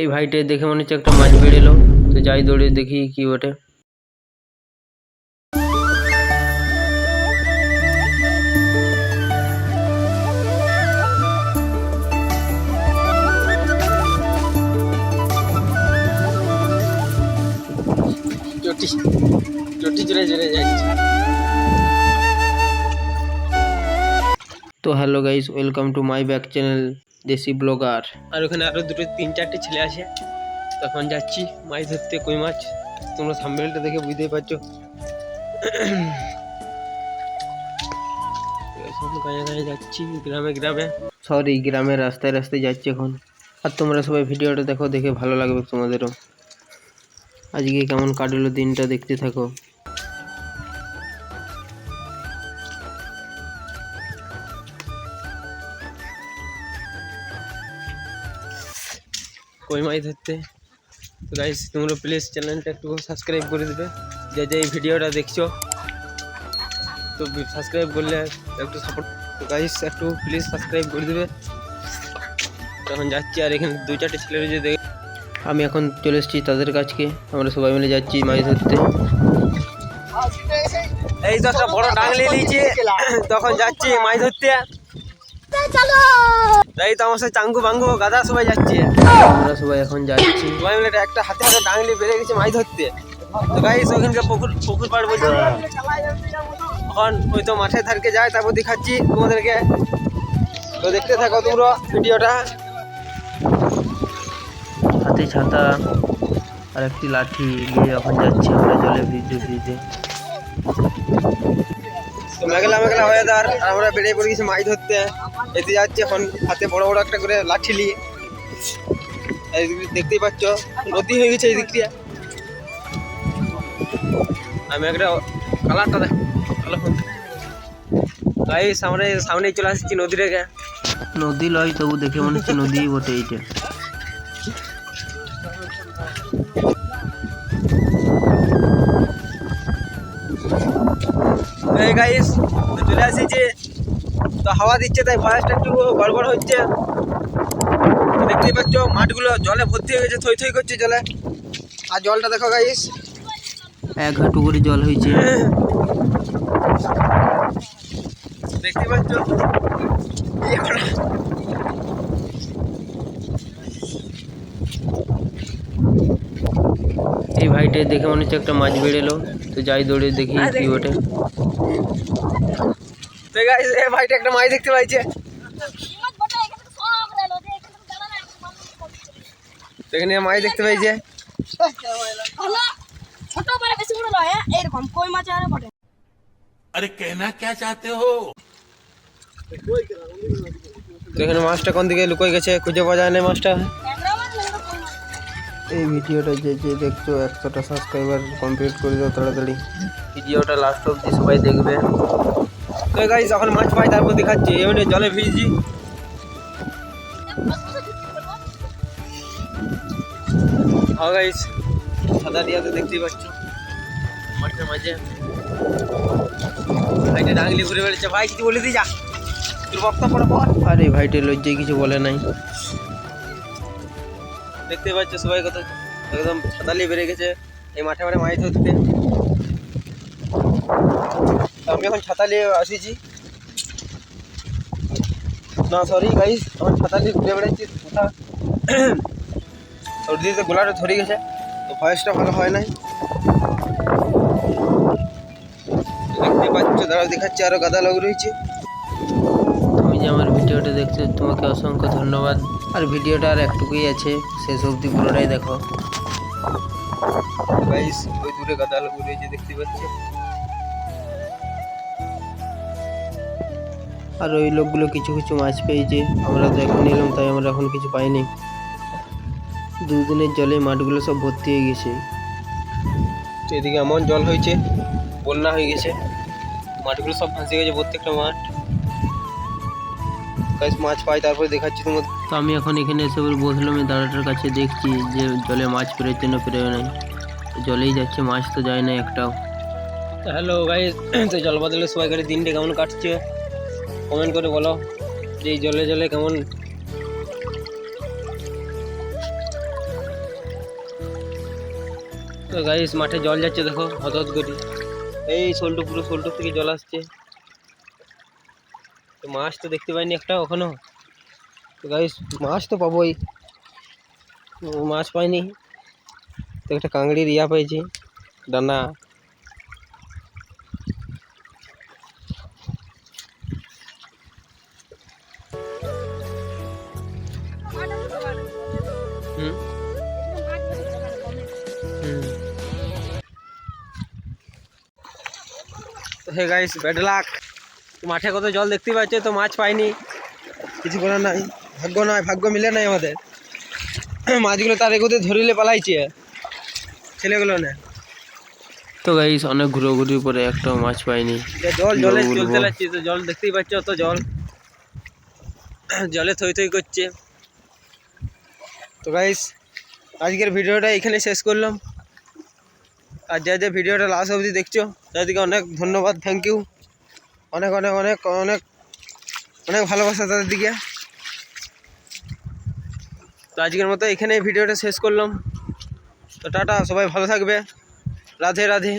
এই ভাইটে দেখে মনে হচ্ছে একটা মাছ বেড়ে এলো। তো যাই দৌড়ে দেখি কি ওঠে চটি চটি জোরে জোরে যাচ্ছে। তো hello guys welcome to my back channel. দেশি ব্লগার। আর ওখানে আরও দুটো তিন চারটে ছেলে আছে। তখন যাচ্ছি মাছ ধরতে কই মাছ? তোমরা সামবেলটা দেখে বুঝতেই পারছ। যাচ্ছি গ্রামে গ্রামে। সরি গ্রামের রাস্তায় রাস্তায় যাচ্ছি এখন। আর তোমরা সবাই ভিডিওটা দেখো দেখে ভালো লাগবে তোমাদেরও। আজকে কেমন কাটলো দিনটা দেখতে থাকো। কই মাছ ধরতে তো গাইস তোমরা প্লিজ চ্যানেলটা একটু সাবস্ক্রাইব করে দেবে যে যে এই ভিডিওটা দেখছ তো সাবস্ক্রাইব করলে একটু সাপোর্ট তো গাইস একটু প্লিজ সাবস্ক্রাইব করে দেবে তখন যাচ্ছি আর এখানে দু চারটে ছেলে রয়েছে দেখ আমি এখন চলে এসেছি তাদের কাছকে আমরা সবাই মিলে যাচ্ছি মাছ ধরতে এই তো একটা বড় ডাংলি নিয়েছি। তখন যাচ্ছি মাছ ধরতে। এই তো আমার সাথে চাঙ্গু বাঙ্গু গাদা সবাই যাচ্ছে। আমরা সবাই এখন যাচ্ছি। সবাই মিলে একটা হাতে হাতে ডাংলি বেড়ে গেছে মাছ ধরতে। তো গাইস ওখানকার পুকুর পুকুর পাড় বলছি। এখন ওই তো মাঠের ধারকে যায়, তারপর দেখাচ্ছি তোমাদেরকে। তো দেখতে থাকো তোমরা ভিডিওটা। হাতে ছাতা আর একটি লাঠি নিয়ে এখন যাচ্ছি আমরা জলে ভিজতে ভিজতে। মেঘলা মেঘলা ওয়েদার আর আমরা বেরিয়ে পড়ে গেছি মাছ ধরতে। এতে যাচ্ছে এখন, হাতে বড় বড় একটা করে লাঠি নিয়ে। দেখতেই পাচ্ছ, নদী হয়ে গেছে এই দিক দিয়ে। আমি একটা কালারটা দেখ কালো গাইস আমরা এই সামনেই চলে আসছি রেখে নদী লয় তবু দেখে মনে হচ্ছে নদী বটে এইটা। এই গাইস তো চলে আসিছি। তো হাওয়া দিচ্ছে তাই ভয়েসটা একটু গড়বড় হচ্ছে। তো দেখতেই পাচ্ছ মাঠগুলো জলে ভর্তি হয়ে গেছে থই থই করছে জলে। আর জলটা দেখো গাইস এক হাঁটু করে জল হয়েছে। দেখতে পাচ্ছ? এই ভাইটাই দেখে মনে হচ্ছে একটা মাছ বেড়েলো তো যাই দৌড়ে দেখি কি ওঠে গাইস এই ভাইটা একটা মাছ দেখতে পাইছে। এখানে মাছ দেখতে পাইছে। আরে বটে কে মাছটা কোন দিকে লুকোয় গেছে? খুঁজে পাওয়া যায় না মাছটা। এই ভিডিওটা যে যে দেখছ, একশোটা সাবস্ক্রাইবার কমপ্লিট করে দাও তাড়াতাড়ি। ভিডিওটা লাস্ট অবধি সবাই দেখবে। তো গাইস এখন মাছ পাই, তারপর দেখাচ্ছি। এমনি জলে ভিজছি। হ্যাঁ গাইস সাদা দিয়াতে দেখতেই পাচ্ছ। মাঠের মাঝে। ভাইটা ডাংলি ঘুরে বেড়েছে ভাই, কিছু বলে দি যা। তোর বক্তব্য আরে ভাইটে লজ্জায় কিছু বলে নাই। দেখতে পাচ্ছ সবাই কত একদম ছাতালি বেড়ে গেছে। এই মাঠে মাঠে মাছ ধরতে। আমি এখন ছাতা নিয়ে আসিছি। না সরি গাইস আমার ছাতা নিয়ে ঘুরে বেড়াচ্ছি কোথা সর্দিতে গোলাটা ধরে গেছে, তো ভয়েসটা ভালো হয় নাই। দেখতে পাচ্ছ, দাঁড়াও, দেখাচ্ছি আরও গাদা লোক রয়েছে। তুমি যে আমার ভিডিওটা দেখছ তোমাকে অসংখ্য ধন্যবাদ। আর ভিডিওটা আর একটুকুই আছে শেষ অবধি পুরোটাই দেখো। গাইস ওই দূরে গাদা দেখতে পাচ্ছ। আর ওই লোকগুলো কিছু কিছু মাছ পেয়েছে আমরা তো এখন এলাম তাই আমরা এখন কিছু পাইনি। দুদিনের জলে মাঠগুলো সব ভর্তি হয়ে গেছে। এদিকে এমন জল হয়েছে বন্যা হয়ে গেছে মাঠগুলো সব ভাসে গেছে প্রত্যেকটা মাঠ। গাইস মাছ পাই তারপরে দেখাচ্ছি তোমাদের। তো আমি এখন এখানে এসে বসলাম, এই কাছে দেখছি যে জলে মাছ পেরোচ্ছে না পেরোয় নাই। জলেই যাচ্ছে, মাছ তো যায় না একটাও। হ্যালো গাইস তো জল বদলে সবাই করে দিনটা কেমন কাটছে? কমেন্ট করে বলো যে জলে জলে কেমন তো গাইস মাঠে জল যাচ্ছে দেখো, হঠাৎ করে। এই সোলটো পুরো সোলটো থেকে জল আসছে। তো মাছ তো দেখতে পাইনি একটা ওখানেও। তো গাইস মাছ তো পাবোই। মাছ পাইনি। তো একটা কাঁকড়ির ইয়া পেয়েছি ডানা গাইস ব্যাড লাক মাঠে কত জল দেখতে পাচ্ছ, তো মাছ পাইনি। কিছু করার নাই। ভাগ্য নয় ভাগ্য মিলে নাই আমাদের। মাছগুলো তার এগোতে ধরিলে পালাইছে। ছেলেগুলো না। তো গাইস অনেক ঘুরোঘুরির পরে একটা মাছ পাইনি। জল জলে? চলতে লাগছে তো জল দেখতেই পাচ্ছ অত জল। জলে থই থই করছে। তো গাইস আজকের ভিডিওটা এখানে শেষ করলাম। আর যা যা ভিডিওটা লাস্ট অবধি দেখছ তাদেরকে অনেক ধন্যবাদ থ্যাংক ইউ অনেক অনেক অনেক অনেক অনেক ভালোবাসা তাদের দিকে। তো আজকের মতো এখানে ভিডিওটা শেষ করলাম। তো টাটা সবাই ভালো থাকবে। রাধে রাধে।